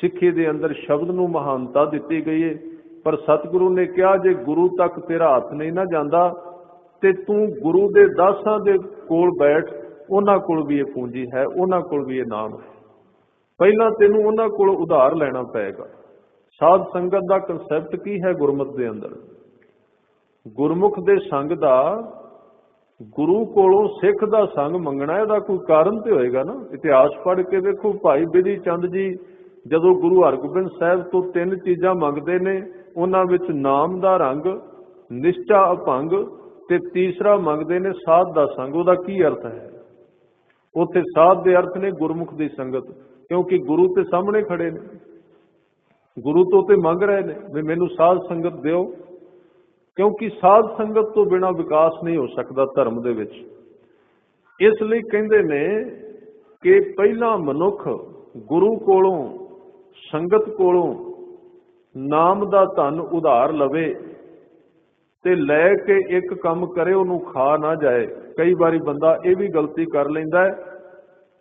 ਸਿੱਖੀ ਦੇ ਅੰਦਰ ਸ਼ਬਦ ਨੂੰ ਮਹਾਨਤਾ ਦਿੱਤੀ ਗਈ ਹੈ ਪਰ ਸਤਿਗੁਰੂ ਨੇ ਕਿਹਾ, ਜੇ ਗੁਰੂ ਤੱਕ ਤੇਰਾ ਹੱਥ ਨਹੀਂ ਨਾ ਜਾਂਦਾ, ਤੇ ਤੂੰ ਗੁਰੂ ਦੇ ਦਾਸਾਂ ਦੇ ਕੋਲ ਬੈਠ, ਉਹਨਾਂ ਕੋਲ ਵੀ ਇਹ ਪੂੰਜੀ ਹੈ, ਉਹਨਾਂ ਕੋਲ ਵੀ ਇਹ ਨਾਮ ਹੈ। ਪਹਿਲਾਂ ਤੈਨੂੰ ਉਹਨਾਂ ਕੋਲ ਉਧਾਰ ਲੈਣਾ ਪਏਗਾ। ਸਾਧ ਸੰਗਤ ਦਾ ਕਨਸੈਪਟ ਕੀ ਹੈ ਗੁਰਮਤਿ ਦੇ ਅੰਦਰ? ਗੁਰਮੁਖ ਦੇ ਸੰਗ ਦਾ, ਗੁਰੂ ਕੋਲੋਂ ਸਿੱਖ ਦਾ ਸੰਗ ਮੰਗਣਾ, ਇਹਦਾ ਕੋਈ ਕਾਰਨ ਤੇ ਹੋਏਗਾ ਨਾ? ਇਤਿਹਾਸ ਪੜ੍ਹ ਕੇ ਦੇਖੋ ਭਾਈ ਬਿਧੀ ਚੰਦ ਜੀ ਜਦੋਂ ਗੁਰੂ ਹਰਗੋਬਿੰਦ ਸਾਹਿਬ ਤੋਂ ਤਿੰਨ ਚੀਜ਼ਾਂ ਮੰਗਦੇ ਨੇ, ਉਹਨਾਂ ਵਿੱਚ ਨਾਮ ਦਾ ਰੰਗ, ਨਿਸ਼ਚਾ ਅਭੰਗ ਤੇ ਤੀਸਰਾ ਮੰਗਦੇ ਨੇ ਸਾਧ ਦਾ ਸੰਗ। ਉਹਦਾ ਕੀ ਅਰਥ ਹੈ? ਉੱਥੇ ਸਾਧ ਦੇ ਅਰਥ ਨੇ ਗੁਰਮੁਖ ਦੀ ਸੰਗਤ, ਕਿਉਂਕਿ ਗੁਰੂ ਤੇ ਸਾਹਮਣੇ ਖੜੇ ਨੇ। ਗੁਰੂ ਤੋਂ ਤੇ ਮੰਗ ਰਹੇ ਨੇ ਵੀ ਮੈਨੂੰ ਸਾਧ ਸੰਗਤ ਦਿਓ, ਕਿਉਂਕਿ ਸਾਧ ਸੰਗਤ ਤੋਂ ਬਿਨਾ ਵਿਕਾਸ ਨਹੀਂ ਹੋ ਸਕਦਾ ਧਰਮ ਦੇ ਵਿੱਚ। ਇਸ ਲਈ ਕਹਿੰਦੇ ਨੇ ਕਿ ਪਹਿਲਾ ਮਨੁੱਖ ਗੁਰੂ ਕੋਲੋਂ ਸੰਗਤ ਕੋਲੋਂ ਨਾਮ ਦਾ ਧਨ ਉਧਾਰ ਲਵੇ ਤੇ ਲੈ ਕੇ ਇੱਕ ਕੰਮ ਕਰੇ, ਉਹਨੂੰ ਖਾ ਨਾ ਜਾਏ। ਕਈ ਵਾਰੀ ਬੰਦਾ ਇਹ ਵੀ ਗਲਤੀ ਕਰ ਲੈਂਦਾ ਹੈ,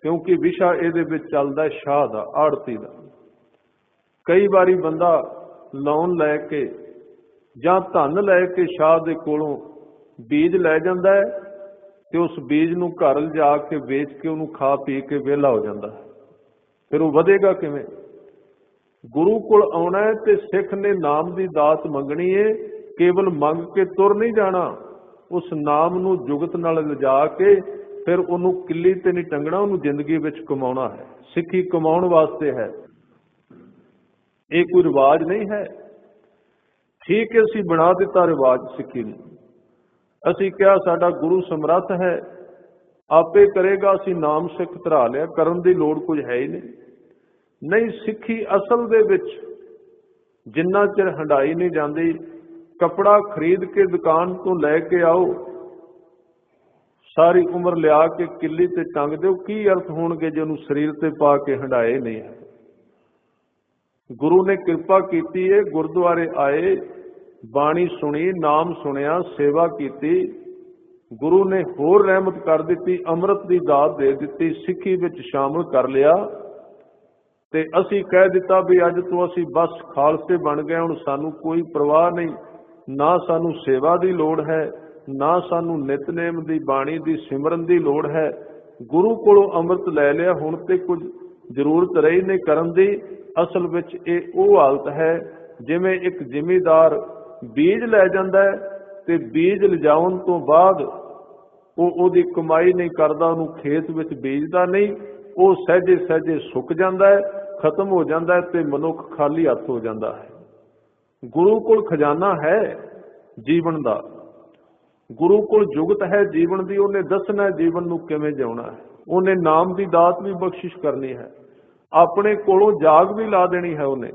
ਕਿਉਂਕਿ ਵਿਸ਼ਾ ਇਹਦੇ ਵਿੱਚ ਚੱਲਦਾ ਸ਼ਾਹ ਦਾ ਆੜਤੀ ਦਾ। ਕਈ ਵਾਰੀ ਬੰਦਾ ਲੋਨ ਲੈ ਕੇ ਜਾਂ ਧਨ ਲੈ ਕੇ ਸ਼ਾਹ ਦੇ ਕੋਲੋਂ ਬੀਜ ਲੈ ਜਾਂਦਾ ਹੈ ਤੇ ਉਸ ਬੀਜ ਨੂੰ ਘਰ ਲਿਜਾ ਕੇ ਵੇਚ ਕੇ ਉਹਨੂੰ ਖਾ ਪੀ ਕੇ ਵਿਹਲਾ ਹੋ ਜਾਂਦਾ ਹੈ। ਫਿਰ ਉਹ ਵਧੇਗਾ ਕਿਵੇਂ? ਗੁਰੂ ਕੋਲ ਆਉਣਾ ਹੈ ਤੇ ਸਿੱਖ ਨੇ ਨਾਮ ਦੀ ਦਾਤ ਮੰਗਣੀ ਏ, ਕੇਵਲ ਮੰਗ ਕੇ ਤੁਰ ਨਹੀਂ ਜਾਣਾ। ਉਸ ਨਾਮ ਨੂੰ ਜੁਗਤ ਨਾਲ ਲਿਜਾ ਕੇ ਫਿਰ ਉਹਨੂੰ ਕਿੱਲੀ ਤੇ ਨਹੀਂ ਟੰਗਣਾ, ਉਹਨੂੰ ਜ਼ਿੰਦਗੀ ਵਿੱਚ ਕਮਾਉਣਾ ਹੈ। ਸਿੱਖੀ ਕਮਾਉਣ ਵਾਸਤੇ ਹੈ। ਇਹ ਕੋਈ ਰਿਵਾਜ ਨਹੀਂ ਹੈ। ਠੀਕ ਹੈ, ਅਸੀਂ ਬਣਾ ਦਿੱਤਾ ਰਿਵਾਜ ਸਿੱਖੀ ਨੂੰ। ਅਸੀਂ ਕਿਹਾ, ਸਾਡਾ ਗੁਰੂ ਸਮਰੱਥ ਹੈ। ਆਪੇ ਕਰੇਗਾ, ਅਸੀਂ ਨਾਮ ਸਿੱਖ ਧਰਾ ਲਿਆ। ਕਰਨ ਦੀ ਲੋੜ ਕੁਝ ਹੈ ਹੀ ਨਹੀਂ। ਨਹੀਂ ਸਿੱਖੀ ਅਸਲ ਦੇ ਵਿੱਚ ਜਿੰਨਾ ਚਿਰ ਹੰਡਾਈ ਨਹੀਂ ਜਾਂਦੀ, ਕਪੜਾ ਖਰੀਦ ਕੇ ਦੁਕਾਨ ਤੋਂ ਲੈ ਕੇ ਆਓ, ਸਾਰੀ ਉਮਰ ਲਿਆ ਕੇ ਕਿੱਲੀ ਤੇ ਟੰਗ ਦਿਓ, ਕੀ ਅਰਥ ਹੋਣਗੇ ਜੇ ਉਹਨੂੰ ਸਰੀਰ ਤੇ ਪਾ ਕੇ ਹੰਡਾਏ ਨਹੀਂ ਗੁਰੂ ਨੇ ਕਿਰਪਾ ਕੀਤੀ ਏ ਗੁਰਦੁਆਰੇ ਆਏ, ਬਾਣੀ ਸੁਣੀ, ਨਾਮ ਸੁਣਿਆ, ਸੇਵਾ ਕੀਤੀ। ਗੁਰੂ ਨੇ ਹੋਰ ਰਹਿਮਤ ਕਰ ਦਿੱਤੀ, ਅੰਮ੍ਰਿਤ ਦੀ ਦਾਤ ਦੇ ਦਿੱਤੀ, ਸਿੱਖੀ ਵਿੱਚ ਸ਼ਾਮਲ ਕਰ ਲਿਆ। ਤੇ ਅਸੀਂ ਕਹਿ ਦਿੱਤਾ ਵੀ ਅੱਜ ਤੋਂ ਅਸੀਂ ਬਸ ਖਾਲਸੇ ਬਣ ਗਏ ਹੁਣ ਸਾਨੂੰ ਕੋਈ ਪਰਵਾਹ ਨਹੀਂ। ਨਾ ਸਾਨੂੰ ਸੇਵਾ ਦੀ ਲੋੜ ਹੈ, ਨਾ ਸਾਨੂੰ ਨਿਤਨੇਮ ਦੀ ਬਾਣੀ ਦੀ ਸਿਮਰਨ ਦੀ ਲੋੜ ਹੈ। ਗੁਰੂ ਕੋਲੋਂ ਅੰਮ੍ਰਿਤ ਲੈ ਲਿਆ, ਹੁਣ ਤੇ ਕੁਝ ਜ਼ਰੂਰਤ ਰਹੀ ਨਹੀਂ ਕਰਨ ਦੀ। ਅਸਲ ਵਿੱਚ ਇਹ ਉਹ ਹਾਲਤ ਹੈ, ਜਿਵੇਂ ਇੱਕ ਜ਼ਿਮੀਦਾਰ ਬੀਜ ਲੈ ਜਾਂਦਾ ਹੈ ਤੇ ਬੀਜ ਲਿਜਾਉਣ ਤੋਂ ਬਾਅਦ ਉਹ ਉਹਦੀ ਕਮਾਈ ਨਹੀਂ ਕਰਦਾ, ਉਹਨੂੰ ਖੇਤ ਵਿੱਚ ਬੀਜਦਾ ਨਹੀਂ। ਉਹ ਸਹਜੇ ਸਹਜੇ ਸੁੱਕ ਜਾਂਦਾ ਹੈ, ਖਤਮ ਹੋ ਜਾਂਦਾ ਹੈ ਤੇ ਮਨੁੱਖ ਖਾਲੀ ਹੱਥ ਹੋ ਜਾਂਦਾ ਹੈ। ਗੁਰੂ ਕੋਲ ਖਜ਼ਾਨਾ ਹੈ ਜੀਵਨ ਦਾ। ਗੁਰੂ ਕੋਲ ਜੁਗਤ ਹੈ ਜੀਵਨ ਦੀ, ਉਹਨੇ ਦੱਸਣਾ ਜੀਵਨ ਨੂੰ ਕਿਵੇਂ ਜਿਉਣਾ ਹੈ। ਉਹਨੇ ਨਾਮ ਦੀ ਦਾਤ ਵੀ ਬਖਸ਼ਿਸ਼ ਕਰਨੀ ਹੈ। ਆਪਣੇ ਕੋਲੋਂ ਜਾਗ ਵੀ ਲਾ ਦੇਣੀ ਹੈ ਉਹਨੇ।